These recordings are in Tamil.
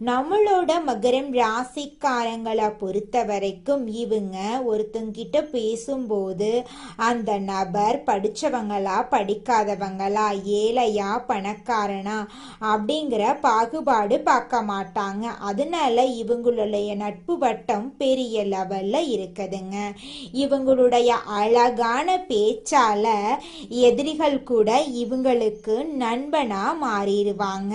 நம்மளோட மகரம் ராசிக்காரங்களை பொறுத்த வரைக்கும் இவங்க ஒருத்தங்கிட்ட பேசும்போது அந்த நபர் படித்தவங்களா படிக்காதவங்களா ஏழையா பணக்காரனா அப்படிங்கிற பாகுபாடு பார்க்க மாட்டாங்க. அதனால இவங்களுடைய நட்பு வட்டம் பெரிய லெவல்ல இருக்குதுங்க. இவங்களுடைய அழகான பேச்சால எதிரிகள் கூட இவங்களுக்கு நண்பனா மாறிடுவாங்க.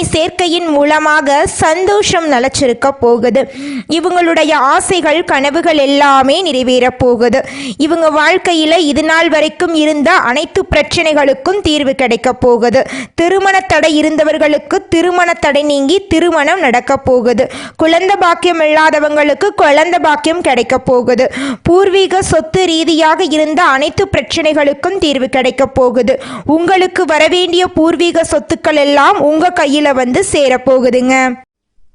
சேர்க்கையின் மூலமாக சந்தோஷம் நிலச்சிருக்க போகுது. இவங்களுடைய ஆசைகள் கனவுகள் எல்லாமே நிறைவேறப் போகுது. இவங்க வாழ்க்கையில் இது நாள் வரைக்கும் இருந்த அனைத்து பிரச்சனைகளுக்கும் தீர்வு கிடைக்க போகுது. திருமண தடை இருந்தவர்களுக்கு திருமண தடை நீங்கி திருமணம் நடக்க போகுது. குழந்தை பாக்கியம் இல்லாதவங்களுக்கு குழந்தை பாக்கியம் கிடைக்க போகுது. பூர்வீக சொத்து ரீதியாக இருந்த அனைத்து பிரச்சனைகளுக்கும் தீர்வு கிடைக்க போகுது. உங்களுக்கு வரவேண்டிய பூர்வீக சொத்துக்கள் எல்லாம் உங்க கையில் வந்து சேரப்போகுதுங்க.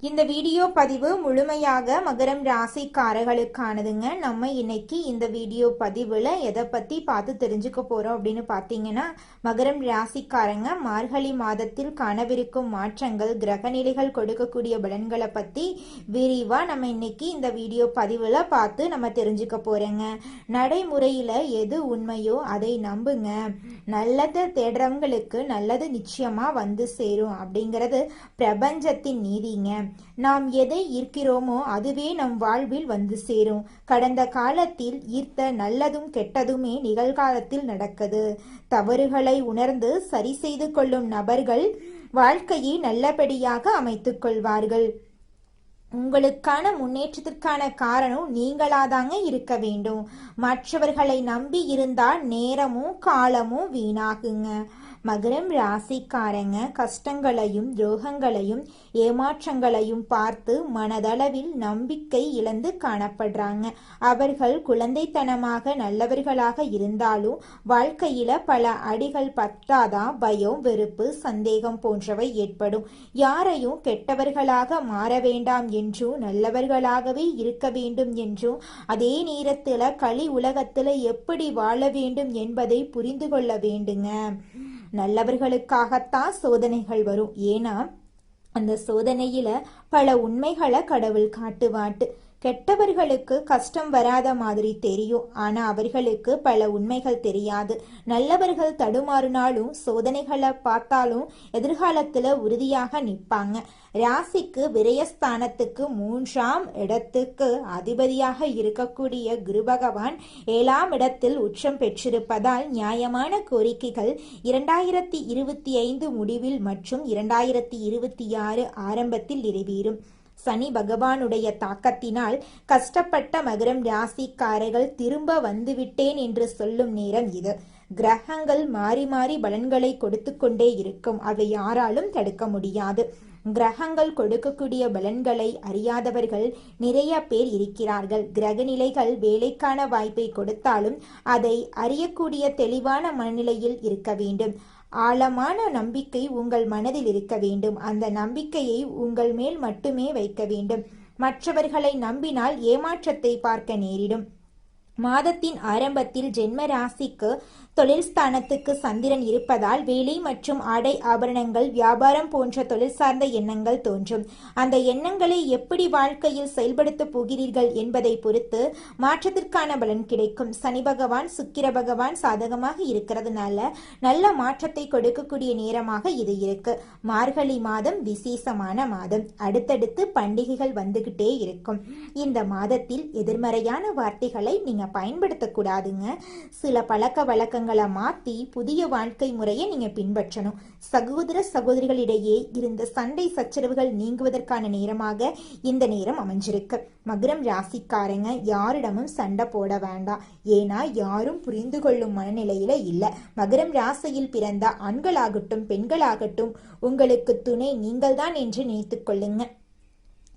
இந்த வீடியோ பதிவு முழுமையாக மகரம் ராசிக்காரர்களுக்கானதுங்க. நம்ம இன்னைக்கு இந்த வீடியோ பதிவில் எதை பற்றி பார்த்து தெரிஞ்சுக்க போகிறோம் அப்படின்னு பார்த்தீங்கன்னா மகரம் ராசிக்காரங்க மார்கழி மாதத்தில் காணவிருக்கும் மாற்றங்கள் கிரகநிலைகள் கொடுக்கக்கூடிய பலன்களை பற்றி விரிவாக நம்ம இன்னைக்கு இந்த வீடியோ பதிவில் பார்த்து நம்ம தெரிஞ்சுக்க போகிறோங்க நடைமுறையில் எது உண்மையோ அதை நம்புங்க. நல்லதை தேடுறவங்களுக்கு நல்லது நிச்சயமாக வந்து சேரும் அப்படிங்கிறது பிரபஞ்சத்தின் நீதிங்க. நாம் எதை ஈர்க்கிறோமோ அதுவே நம் வாழ்வில் வந்து சேரும். கடந்த காலத்தில் ஈர்த்த நல்லதும் கெட்டதுமே நிகழ்காலத்தில் நடக்குது. தவறுகளை உணர்ந்து சரி செய்து கொள்ளும் நபர்கள் வாழ்க்கையை நல்லபடியாக அமைத்துக் கொள்வார்கள். உங்களுக்கான முன்னேற்றத்திற்கான காரணம் நீங்களாதாங்க இருக்க வேண்டும். மற்றவர்களை நம்பி இருந்தால் நேரமும் காலமும் வீணாகுங்க. மகரம் ராசிக்காரங்க கஷ்டங்களையும் துரோகங்களையும் ஏமாற்றங்களையும் பார்த்து மனதளவில் நம்பிக்கை இழந்து காணப்படுறாங்க. அவர்கள் குழந்தைத்தனமாக நல்லவர்களாக இருந்தாலும் வாழ்க்கையில பல அடிகள் பட்டாதான் பயம் வெறுப்பு சந்தேகம் போன்றவை ஏற்படும். யாரையும் கெட்டவர்களாக மாற வேண்டாம் என்றும் நல்லவர்களாகவே இருக்க வேண்டும் என்றும் அதே நேரத்தில் களி உலகத்தில் எப்படி வாழ வேண்டும் என்பதை புரிந்து கொள்ள வேண்டுங்க. நல்லவர்களுக்காகத்தான் சோதனைகள் வரும். ஏன்னா அந்த சோதனையில பல உண்மைகளை கடவுள் காட்டுவாட்டு. கெட்டவர்களுக்கு கஷ்டம் வராத மாதிரி தெரியும். ஆனா அவர்களுக்கு பல உண்மைகள் தெரியாது. நல்லவர்கள் தடுமாறினாலும் சோதனைகளை பார்த்தாலும் எதிர்காலத்துல உறுதியாக நிற்பாங்க. ராசிக்கு விரயஸ்தானத்துக்கு மூன்றாம் இடத்துக்கு அதிபதியாக இருக்கக்கூடிய குரு பகவான் ஏழாம் இடத்தில் உச்சம் பெற்றிருப்பதால் நியாயமான கோரிக்கைகள் இரண்டாயிரத்தி இருபத்தி ஐந்து முடிவில் மற்றும் இரண்டாயிரத்தி இருபத்தி ஆறு ஆரம்பத்தில் நிறைவேறும். சனி பகவானுடைய தாக்கத்தினால் கஷ்டப்பட்ட மகரம் ராசிக்காரர்கள் திரும்ப வந்துவிட்டேன் என்று சொல்லும் நேரம் இது. கிரகங்கள் மாறி மாறி பலன்களை கொடுத்து கொண்டே இருக்கும். அதை யாராலும் தடுக்க முடியாது. கிரகங்கள் கொடுக்கக்கூடிய பலன்களை அறியாதவர்கள் நிறைய பேர் இருக்கிறார்கள். கிரகநிலைகள் வேலைக்கான வாய்ப்பை கொடுத்தாலும் அதை அறியக்கூடிய தெளிவான மனநிலையில் இருக்க வேண்டும். ஆழமான நம்பிக்கை உங்கள் மனதில் இருக்க வேண்டும். அந்த நம்பிக்கையை உங்கள் மேல் மட்டுமே வைக்க வேண்டும். மற்றவர்களை நம்பினால் ஏமாற்றத்தை பார்க்க நேரிடும். மாதத்தின் ஆரம்பத்தில் ஜென்ம ராசிக்கு தொழில் ஸ்தானத்துக்கு சந்திரன் இருப்பதால் வேலை மற்றும் ஆடை ஆபரணங்கள் வியாபாரம் போன்ற தொழில் சார்ந்த எண்ணங்கள் தோன்றும். அந்த எண்ணங்களை எப்படி வாழ்க்கையில் செயல்படுத்தப் போகிறீர்கள் என்பதை பொறுத்து மாற்றத்திற்கான பலன் கிடைக்கும். சனி பகவான் சுக்கிர பகவான் சாதகமாக இருக்கிறதுனால நல்ல மாற்றத்தை கொடுக்கக்கூடிய நேரமாக இது இருக்கு. மார்கழி மாதம் விசேஷமான மாதம். அடுத்தடுத்து பண்டிகைகள் வந்துகிட்டே இருக்கும். இந்த மாதத்தில் எதிர்மறையான வார்த்தைகளை நீங்க பயன்படுத்தக்கூடாதுங்க. சில பழக்க வழக்கங்கள் மாத்தி புதிய வாழ்க்கை முறையை நீங்க பின்பற்றணும். சகோதர சகோதரிகளிடையே இருந்த சண்டை சச்சரவுகள் நீங்குவதற்கான நேரமாக இந்த நேரம் அமைஞ்சிருக்கு. மகரம் ராசிக்காரங்க யாரிடமும் சண்டை போட வேண்டாம். ஏன்னா யாரும் புரிந்து கொள்ளும் மனநிலையில இல்ல. மகரம் ராசியில் பிறந்த ஆண்களாகட்டும் பெண்களாகட்டும் உங்களுக்கு துணை நீங்கள்தான் என்று நினைத்துக் கொள்ளுங்க.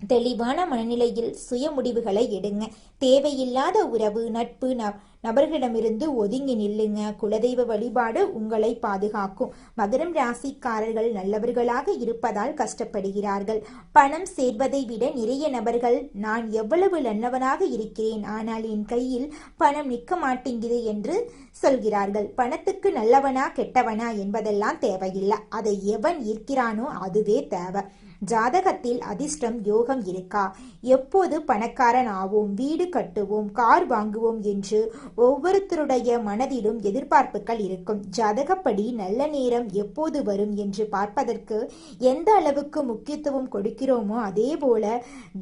தெளிவான மனநிலையில் சுய முடிவுகளை எடுங்க. தேவையில்லாத உறவு நட்பு ந நபர்களிடமிருந்து ஒதுங்கி நில்லுங்க. குலதெய்வ வழிபாடு உங்களை பாதுகாக்கும். மகரம் ராசிக்காரர்கள் நல்லவர்களாக இருப்பதால் கஷ்டப்படுகிறார்கள். பணம் சேர்வதை விட நிறைய நபர்கள் நான் எவ்வளவு நல்லவனாக இருக்கிறேன் ஆனால் என் கையில் பணம் நிற்க மாட்டேங்குது என்று சொல்கிறார்கள். பணத்துக்கு நல்லவனா கெட்டவனா என்பதெல்லாம் தேவையில்லை. அதை எவன் ஈர்க்கிறானோ அதுவே தேவை. ஜாதகத்தில் அதிர்ஷ்டம் யோகம் இருக்கா? எப்போது பணக்காரன் ஆவோம் வீடு கட்டுவோம் கார் வாங்குவோம் என்று ஒவ்வொருத்தருடைய மனதிலும் எதிர்பார்ப்புகள் இருக்கும். ஜாதகப்படி நல்ல நேரம் எப்போது வரும் என்று பார்ப்பதற்கு எந்த அளவுக்கு முக்கியத்துவம் கொடுக்கிறோமோ அதே போல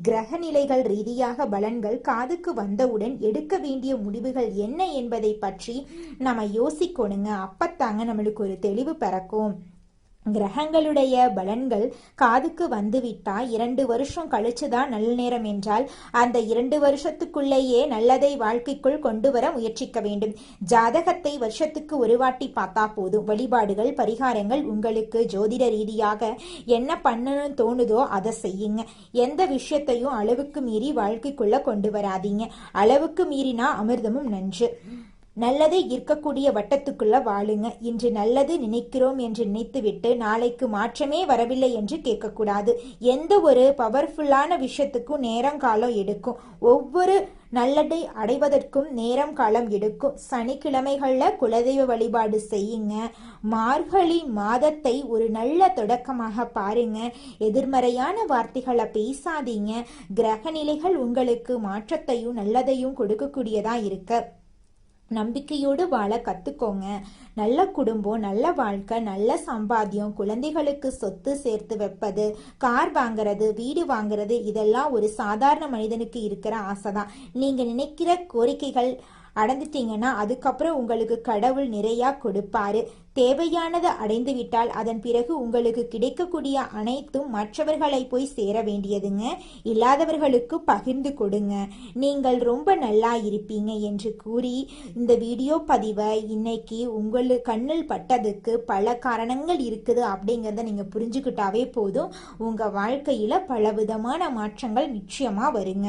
கிரகநிலைகள் ரீதியாக பலன்கள் காதுக்கு வந்தவுடன் எடுக்க வேண்டிய முடிவுகள் என்ன என்பதை பற்றி நம்ம யோசிக்கணுங்க. அப்பத்தாங்க நம்மளுக்கு ஒரு தெளிவு பிறக்கும். கிரகங்களுடைய பலன்கள் காதுக்கு வந்துவிட்டா இரண்டு வருஷம் கழிச்சுதான் நல்ல நேரம் என்றால் அந்த இரண்டு வருஷத்துக்குள்ளேயே நல்லதை வாழ்க்கைக்குள் கொண்டு வர முயற்சிக்க வேண்டும். ஜாதகத்தை வருஷத்துக்கு ஒரு வாட்டி பார்த்தா போதும். வழிபாடுகள் பரிகாரங்கள் உங்களுக்கு ஜோதிட ரீதியாக என்ன பண்ணணும்னு தோணுதோ அதை செய்யுங்க. எந்த விஷயத்தையும் அளவுக்கு மீறி வாழ்க்கைக்குள்ள கொண்டு வராதீங்க. அளவுக்கு மீறினா அமிர்தமும் நன்று. நல்லதை இருக்கக்கூடிய வட்டத்துக்குள்ள வாழுங்க. இன்று நல்லது நினைக்கிறோம் என்று நினைத்துவிட்டு நாளைக்கு மாற்றமே வரவில்லை என்று கேட்கக்கூடாது. எந்த ஒரு பவர்ஃபுல்லான விஷயத்துக்கும் நேரம் காலம் எடுக்கும். ஒவ்வொரு நல்லதை அடைவதற்கும் நேரம் காலம் எடுக்கும். சனிக்கிழமைகளில் குலதெய்வ வழிபாடு செய்யுங்க. மார்கழி மாதத்தை ஒரு நல்ல தொடக்கமாக பாருங்க. எதிர்மறையான வார்த்தைகளை பேசாதீங்க. கிரக நிலைகள் உங்களுக்கு மாற்றத்தையும் நல்லதையும் கொடுக்கக்கூடியதாக இருக்குது நம்பிக்கையோடு வாழ கத்துக்கோங்க. நல்ல குடும்பம் நல்ல வாழ்க்கை நல்ல சம்பாத்தியம் குழந்தைகளுக்கு சொத்து சேர்த்து வைப்பது கார் வாங்குறது வீடு வாங்குறது இதெல்லாம் ஒரு சாதாரண மனிதனுக்கு இருக்கிற ஆசை தான் நீங்க நினைக்கிற கோரிக்கைகள் அடைந்துட்டீங்கன்னா அதுக்கப்புறம் உங்களுக்கு கடவுள் நிறையா கொடுப்பாரு. தேவையானதை அடைந்து விட்டால் அதன் பிறகு உங்களுக்கு கிடைக்கக்கூடிய அனைத்தும் மற்றவர்களை போய் சேர வேண்டியதுங்க. இல்லாதவர்களுக்கு பகிர்ந்து கொடுங்க. நீங்கள் ரொம்ப நல்லா இருப்பீங்க என்று கூறி இந்த வீடியோ பதிவை இன்னைக்கு உங்கள் கண்ணில் பட்டதுக்கு பல காரணங்கள் இருக்குது அப்படிங்கிறத நீங்க புரிஞ்சுக்கிட்டாவே போதும். உங்க வாழ்க்கையில பலவிதமான மாற்றங்கள் நிச்சயமா வருங்க.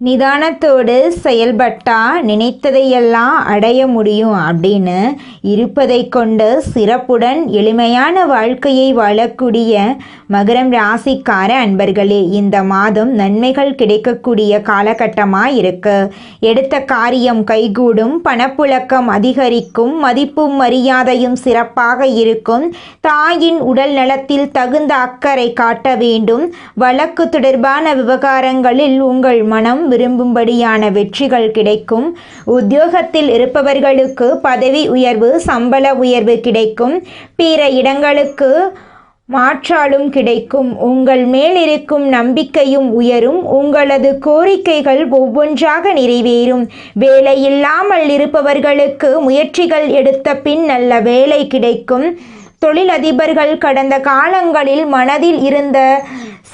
நிதானத்தோடு செயல்பட்டா நினைத்ததையெல்லாம் அடைய முடியும் அப்படின்னு இருப்பதை கொண்டு சிறப்புடன் எளிமையான வாழ்க்கையை வாழக்கூடிய மகரம் ராசிக்கார அன்பர்களே இந்த மாதம் நன்மைகள் கிடைக்கக்கூடிய காலகட்டமாக இருக்கு. எடுத்த காரியம் கைகூடும் பணப்புழக்கம் அதிகரிக்கும் மதிப்பும் மரியாதையும் சிறப்பாக இருக்கும். தாயின் உடல் நலத்தில் தகுந்த அக்கறை காட்ட வேண்டும். வழக்கு தொடர்பான விவகாரங்களில் உங்கள் மனம் விரும்பும்படியான வெற்றிகள் கிடைக்கும். உத்தியோகத்தில் இருப்பவர்களுக்கு பதவி உயர்வு சம்பள உயர்வு கிடைக்கும். பிற இடங்களுக்கு மாற்றாலும் கிடைக்கும். உங்கள் மேல் இருக்கும் நம்பிக்கையும் உயரும். உங்களது கோரிக்கைகள் ஒவ்வொன்றாக நிறைவேறும். வேலை இல்லாமல் இருப்பவர்களுக்கு முயற்சிகள் எடுத்த பின் நல்ல வேலை கிடைக்கும். தொழிலதிபர்கள் கடந்த காலங்களில் மனதில் இருந்த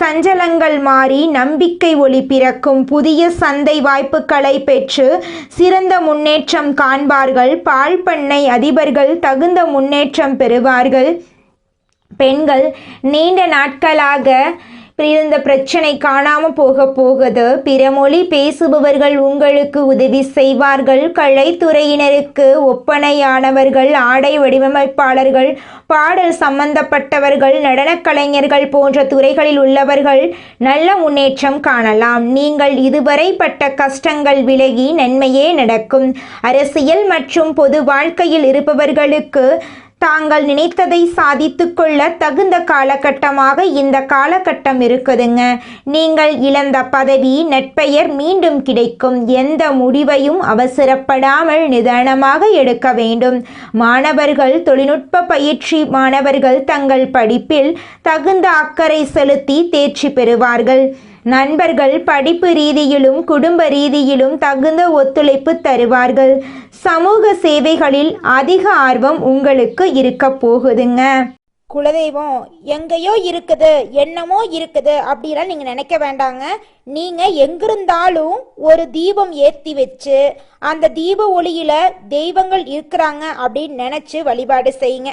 சஞ்சலங்கள் மாறி நம்பிக்கை ஒளி பிறக்கும் புதிய சந்தை வாய்ப்புகளை பெற்று சிறந்த முன்னேற்றம் காண்பார்கள். பால் பண்ணை அதிபர்கள் தகுந்த முன்னேற்றம் பெறுவார்கள். பெண்கள் நீண்ட நாட்களாக இருந்த பிரச்சனை காணாம போக போகுது. பிற மொழி பேசுபவர்கள் உங்களுக்கு உதவி செய்வார்கள். கலைத்துறையினருக்கு ஒப்பனையானவர்கள் ஆடை வடிவமைப்பாளர்கள் பாடல் சம்பந்தப்பட்டவர்கள் நடனக் கலைஞர்கள் போன்ற துறைகளில் உள்ளவர்கள் நல்ல முன்னேற்றம் காணலாம். நீங்கள் இதுவரை பட்ட கஷ்டங்கள் விலகி நன்மையே நடக்கும். அரசியல் மற்றும் பொது வாழ்க்கையில் இருப்பவர்களுக்கு தாங்கள் நினைத்ததை சாதித்து கொள்ள தகுந்த காலகட்டமாக இந்த காலகட்டம் இருக்குதுங்க. நீங்கள் இழந்த பதவி நட்பெயர் மீண்டும் கிடைக்கும். எந்த முடிவையும் அவசரப்படாமல் நிதானமாக எடுக்க வேண்டும். மாணவர்கள் தொழில்நுட்ப பயிற்சி மாணவர்கள் தங்கள் படிப்பில் தகுந்த அக்கறை செலுத்தி தேர்ச்சி பெறுவார்கள். நண்பர்கள் படிப்பு ரீதியிலும் குடும்ப ரீதியிலும் தகுந்த ஒத்துழைப்பு தருவார்கள். சமூக சேவைகளில் அதிக ஆர்வம் உங்களுக்கு இருக்க போகுதுங்க. குலதெய்வம் எங்கேயோ இருக்குது என்னமோ இருக்குது அப்படிலாம் நீங்கள் நினைக்க வேண்டாங்க. நீங்கள் எங்கிருந்தாலும் ஒரு தீபம் ஏற்றி வச்சு அந்த தீப ஒளியில் தெய்வங்கள் இருக்கிறாங்க அப்படின்னு நினச்சி வழிபாடு செய்யுங்க.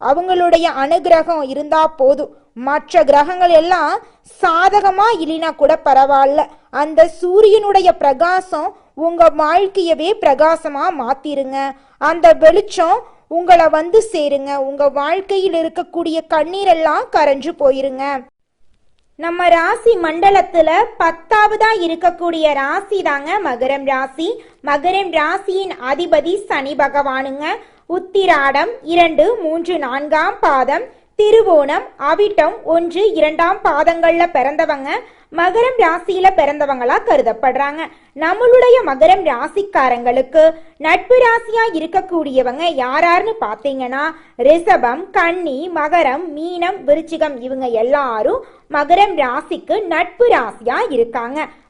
அவங்களுடைய அனுகிரகம் இருந்தா போதும். மற்ற கிரகங்கள் எல்லாம் சாதகமா இல்லைனா கூட பரவாயில்ல. அந்த சூரியனுடைய பிரகாசம் உங்க வாழ்க்கையவே பிரகாசமா மாத்திருங்க. அந்த வெளிச்சம் உங்களை வந்து சேருங்க. உங்க வாழ்க்கையில் இருக்கக்கூடிய கண்ணீரெல்லாம் கரைஞ்சு போயிருங்க. நம்ம ராசி மண்டலத்துல பத்தாவதா இருக்கக்கூடிய ராசி தாங்க மகரம் ராசி. மகரம் ராசியின் அதிபதி சனி பகவானுங்க. உத்திராடம் இரண்டு மூன்று நான்காம் பாதம் திருவோணம் அவிட்டம் ஒன்று இரண்டாம் பாதங்கள்ல பிறந்தவங்க மகரம் ராசியில பிறந்தவங்களா கருதப்படுறாங்க. நம்மளுடைய மகரம் ராசிக்காரங்களுக்கு நட்பு ராசியா இருக்கக்கூடியவங்க யாராருன்னு பாத்தீங்கன்னா ரிஷபம் கன்னி மகரம் மீனம் விருச்சிகம் இவங்க எல்லாரும் மகரம் ராசிக்கு நட்பு ராசியா இருக்காங்க.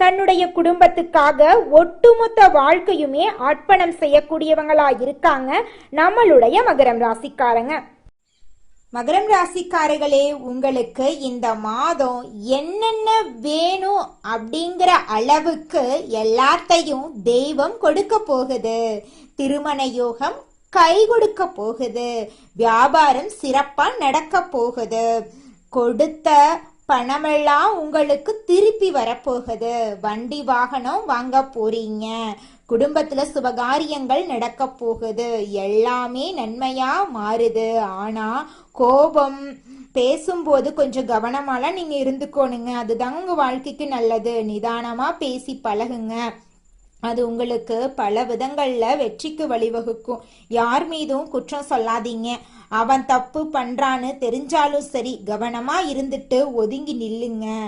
தன்னுடைய குடும்பத்துக்காக ஒட்டுமொத்த வாழ்க்கையுமே அர்ப்பணம் செய்யக்கூடியவங்களா இருக்காங்க நம்மளுடைய மகரம் ராசிக்காரங்க. மகரம் ராசிக்காரர்களே உங்களுக்கு இந்த மாதம் என்னென்ன வேணும் அப்படிங்கிற அளவுக்கு எல்லாத்தையும் தெய்வம் கொடுக்க போகுது. திருமண யோகம் கை கொடுக்க போகுது. வியாபாரம் சிறப்பா நடக்க போகுது. கொடுத்த பணமெல்லாம் உங்களுக்கு திருப்பி வரப்போகுது. வண்டி வாகனம் வாங்க போறீங்க. குடும்பத்துல சுபகாரியங்கள் நடக்க போகுது. எல்லாமே நன்மையா மாறுது. ஆனா கோபம் பேசும்போது கொஞ்சம் கவனமாலாம் நீங்க இருந்துக்கோணுங்க. அதுதாங்க உங்க வாழ்க்கைக்கு நல்லது. நிதானமா பேசி பழகுங்க. அது உங்களுக்கு பல விதங்கள்ல வெற்றிக்கு வழிவகுக்கும். யார் மீதும் குற்றம் சொல்லாதீங்க. அவன் தப்பு பண்றான்னு தெரிஞ்சாலும் சரி கவனமா இருந்துட்டு ஒதுங்கி நில்லுங்க.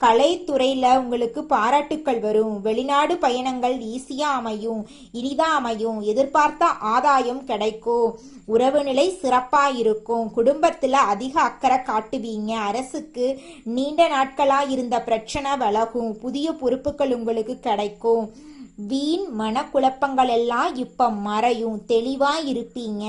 கலைத்துறையில உங்களுக்கு பாராட்டுக்கள் வரும். வெளிநாடு பயணங்கள் ஈஸியா அமையும். இனிதா அமையும். எதிர்பார்த்த ஆதாயம் கிடைக்கும். உறவு நிலை சிறப்பா இருக்கும். குடும்பத்துல அதிக அக்கறை காட்டுவீங்க. அரசுக்கு நீண்ட நாட்களா இருந்த பிரச்சனை விலகும் புதிய பொறுப்புகள் உங்களுக்கு கிடைக்கும். வீண் மனக்குழப்பங்களெல்லாம் இப்போ இப்ப மறையும். தெளிவா இருப்பீங்க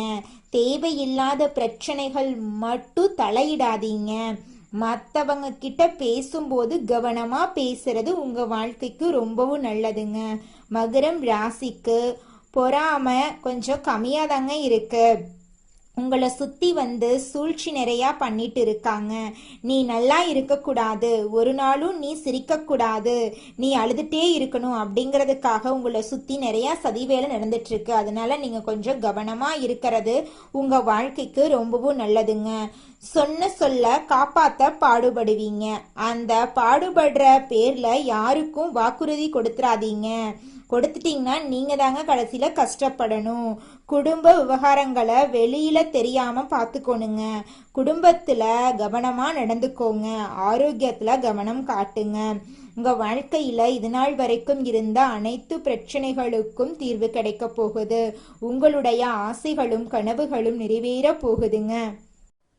தேவையில்லாத பிரச்சனைகள் மட்டும் தலையிடாதீங்க. மற்றவங்க கிட்ட பேசும்போது கவனமா பேசுறது உங்க வாழ்க்கைக்கு ரொம்பவும் நல்லதுங்க. மகரம் ராசிக்கு பொறாம கொஞ்சம் கம்மியாக தாங்க இருக்கு. உங்களை சுத்தி வந்து சூழ்ச்சி நிறையா பண்ணிட்டு இருக்காங்க. நீ நல்லா இருக்கக்கூடாது. ஒரு நாளும் நீ சிரிக்கக்கூடாது. நீ அழுதுகிட்டே இருக்கணும் அப்படிங்கிறதுக்காக உங்களை சுத்தி நிறையா சதி வேலை நடந்துட்டு இருக்கு அதனால நீங்க கொஞ்சம் கவனமா இருக்கிறது உங்க வாழ்க்கைக்கு ரொம்பவும் நல்லதுங்க. சொன்ன சொல்ல காப்பாத்த பாடுபடுவீங்க. அந்த பாடுபடுற பேர்ல யாருக்கும் வாக்குறுதி கொடுத்துறாதீங்க. கொடுத்துட்டீங்கன்னா நீங்க தாங்க கடைசியில கஷ்டப்படணும். குடும்ப விவகாரங்களை வெளியில தெரியாம பார்த்துக்கோணுங்க குடும்பத்துல கவனமா நடந்துக்கோங்க. ஆரோக்கியத்துல கவனம் காட்டுங்க. உங்க வாழ்க்கையில இது நாள் வரைக்கும் இருந்த அனைத்து பிரச்சனைகளுக்கும் தீர்வு கிடைக்க போகுது. உங்களுடைய ஆசைகளும் கனவுகளும் நிறைவேற போகுதுங்க.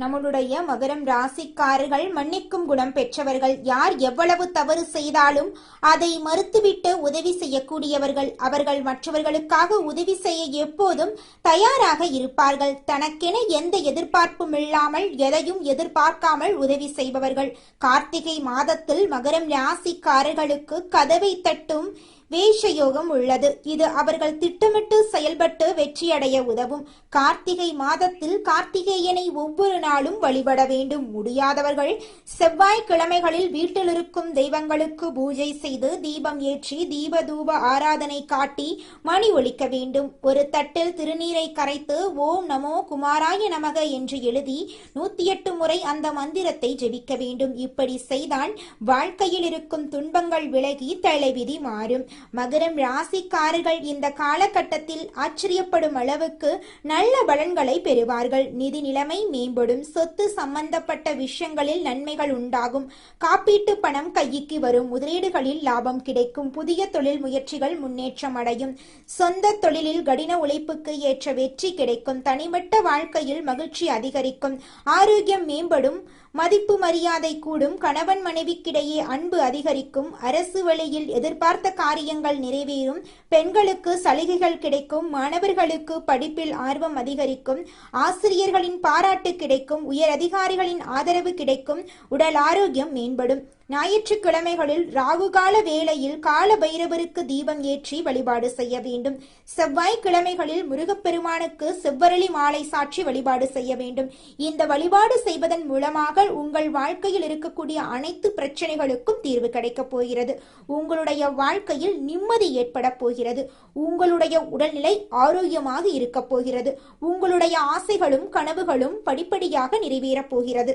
நம்மளுடைய மகரம் ராசிக்காரர்கள் மன்னிக்கும் குணம் பெற்றவர்கள். யார் எவ்வளவு தவறு செய்தாலும் அதை மறுத்துவிட்டு உதவி செய்யக்கூடியவர்கள். அவர்கள் மற்றவர்களுக்காக உதவி செய்ய எப்போதும் தயாராக இருப்பார்கள். தனக்கென எந்த எதிர்பார்ப்பும் இல்லாமல் எதையும் எதிர்பார்க்காமல் உதவி செய்பவர்கள். கார்த்திகை மாதத்தில் மகரம் ராசிக்காரர்களுக்கு கதவை தட்டும் வேஷயோகம் உள்ளது. இது அவர்கள் திட்டமிட்டு செயல்பட்டு வெற்றியடைய உதவும். கார்த்திகை மாதத்தில் கார்த்திகேயனை ஒவ்வொரு நாளும் வழிபட வேண்டும். முடியாதவர்கள் செவ்வாய் கிழமைகளில் வீட்டில் இருக்கும் தெய்வங்களுக்கு பூஜை செய்து தீபம் ஏற்றி தீப தூப ஆராதனை காட்டி மணி ஒழிக்க வேண்டும். ஒரு தட்டில் திருநீரை கரைத்து ஓம் நமோ குமாராய நமக என்று எழுதி நூத்தி எட்டு முறை அந்த மந்திரத்தை ஜெபிக்க வேண்டும். இப்படி செய்தால் வாழ்க்கையில் இருக்கும் துன்பங்கள் விலகி தலைவிதி மாறும். மகரம் ராசிக்காரர்கள் இந்த காலகட்டத்தில் ஆச்சரியப்படும் அளவுக்கு நல்ல பலன்களை பெறுவார்கள். நிதி நிலைமை மேம்படும். சொத்து சம்பந்தப்பட்ட விஷயங்களில் நன்மைகள் உண்டாகும். காப்பீட்டு பணம் கைக்கு வரும். முதலீடுகளில் லாபம் கிடைக்கும். புதிய தொழில் முயற்சிகள் முன்னேற்றம் அடையும். சொந்த தொழிலில் கடின உழைப்புக்கு ஏற்ற வெற்றி கிடைக்கும். தனிப்பட்ட வாழ்க்கையில் மகிழ்ச்சி அதிகரிக்கும். ஆரோக்கியம் மேம்படும். மதிப்பு மரியாதை கூடும் கணவன் மனைவிக்கிடையே அன்பு அதிகரிக்கும் அரசு வழியில் எதிர்பார்த்த காரியங்கள் நிறைவேறும் பெண்களுக்கு சலுகைகள் கிடைக்கும் மாணவர்களுக்கு படிப்பில் ஆர்வம் அதிகரிக்கும் ஆசிரியர்களின் பாராட்டு கிடைக்கும் உயர் அதிகாரிகளின் ஆதரவு கிடைக்கும் உடல் ஆரோக்கியம் மேம்படும். ஞாயிற்றுக்கிழமைகளில் ராகுகால வேளையில் கால பைரவருக்கு தீபம் ஏற்றி வழிபாடு செய்ய வேண்டும். செவ்வாய் கிழமைகளில் முருகப்பெருமானுக்கு செவ்வரளி மாலை சாற்றி வழிபாடு செய்ய வேண்டும். இந்த வழிபாடு செய்வதன் மூலமாக உங்கள் வாழ்க்கையில் இருக்கக்கூடிய அனைத்து பிரச்சனைகளுக்கும் தீர்வு கிடைக்கப் போகிறது. உங்களுடைய வாழ்க்கையில் நிம்மதி ஏற்பட போகிறது. உங்களுடைய உடல்நிலை ஆரோக்கியமாக இருக்கப் போகிறது. உங்களுடைய ஆசைகளும் கனவுகளும் படிப்படியாக நிறைவேறப் போகிறது.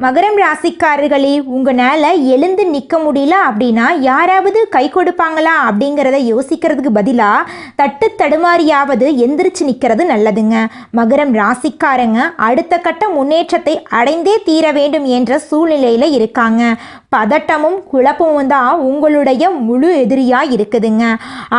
மகரம் ராசிக்காரர்களே உங்களால் எழுந்து நிற்க முடியல அப்படின்னா யாராவது கை கொடுப்பாங்களா அப்படிங்கிறத யோசிக்கிறதுக்கு பதிலாக தட்டு தடுமாறியாவது எந்திரிச்சு நிற்கிறது நல்லதுங்க. மகரம் ராசிக்காரங்க அடுத்த கட்ட முன்னேற்றத்தை அடைந்தே தீர வேண்டும் என்ற சூழ்நிலையில் இருக்காங்க. பதட்டமும் குழப்பமும் தான் உங்களுடைய முழு எதிரியாக இருக்குதுங்க.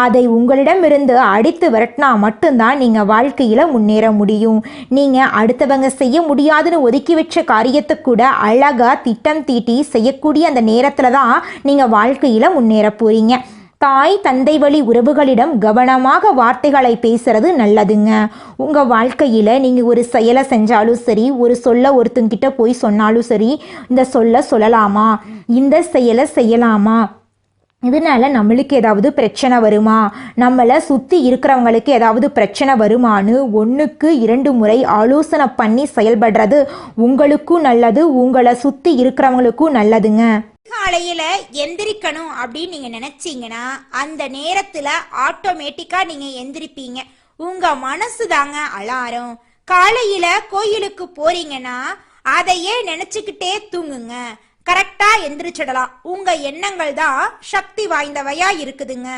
அதை உங்களிடமிருந்து அடித்து விரட்டினா மட்டும்தான் நீங்கள் வாழ்க்கையில் முன்னேற முடியும். நீங்கள் அடுத்தவங்க செய்ய முடியாதுன்னு ஒதுக்கி வச்ச காரியத்தை கூட அழகாக திட்டம் தீட்டி செய்யக்கூடிய அந்த நேரத்தில் தான் நீங்கள் வாழ்க்கையில் முன்னேற போகிறீங்க தாய் தந்தை வழி உறவுகளிடம் கவனமாக வார்த்தைகளை பேசுறது நல்லதுங்க. உங்க வாழ்க்கையில நீங்க ஒரு செயலை செஞ்சாலும் சரி ஒரு சொல்ல ஒருத்தங்கிட்ட போய் சொன்னாலும் சரி இந்த சொல்ல சொல்லலாமா? இந்த செயலை செய்யலாமா? இதனால நம்மளுக்கு ஏதாவது பிரச்சனை வருமா? நம்மளை சுற்றி இருக்கிறவங்களுக்கு ஏதாவது பிரச்சனை வருமான்னு ஒன்றுக்கு இரண்டு முறை ஆலோசனை பண்ணி செயல்படுறது உங்களுக்கும் நல்லது உங்களை சுற்றி இருக்கிறவங்களுக்கும் நல்லதுங்க. காலையில் எந்திரிக்கணும் அப்படின்னு நீங்கள் நினச்சிங்கன்னா அந்த நேரத்தில் ஆட்டோமேட்டிக்காக நீங்கள் எந்திரிப்பீங்க. உங்கள் மனசு தாங்க அலாரம். காலையில் கோயிலுக்கு போறீங்கன்னா அதையே நினச்சிக்கிட்டே தூங்குங்க. கரெக்டா எந்திரிச்சிடலாம். உங்க எண்ணங்கள் தான் சக்தி வாய்ந்தவையா இருக்குதுங்க.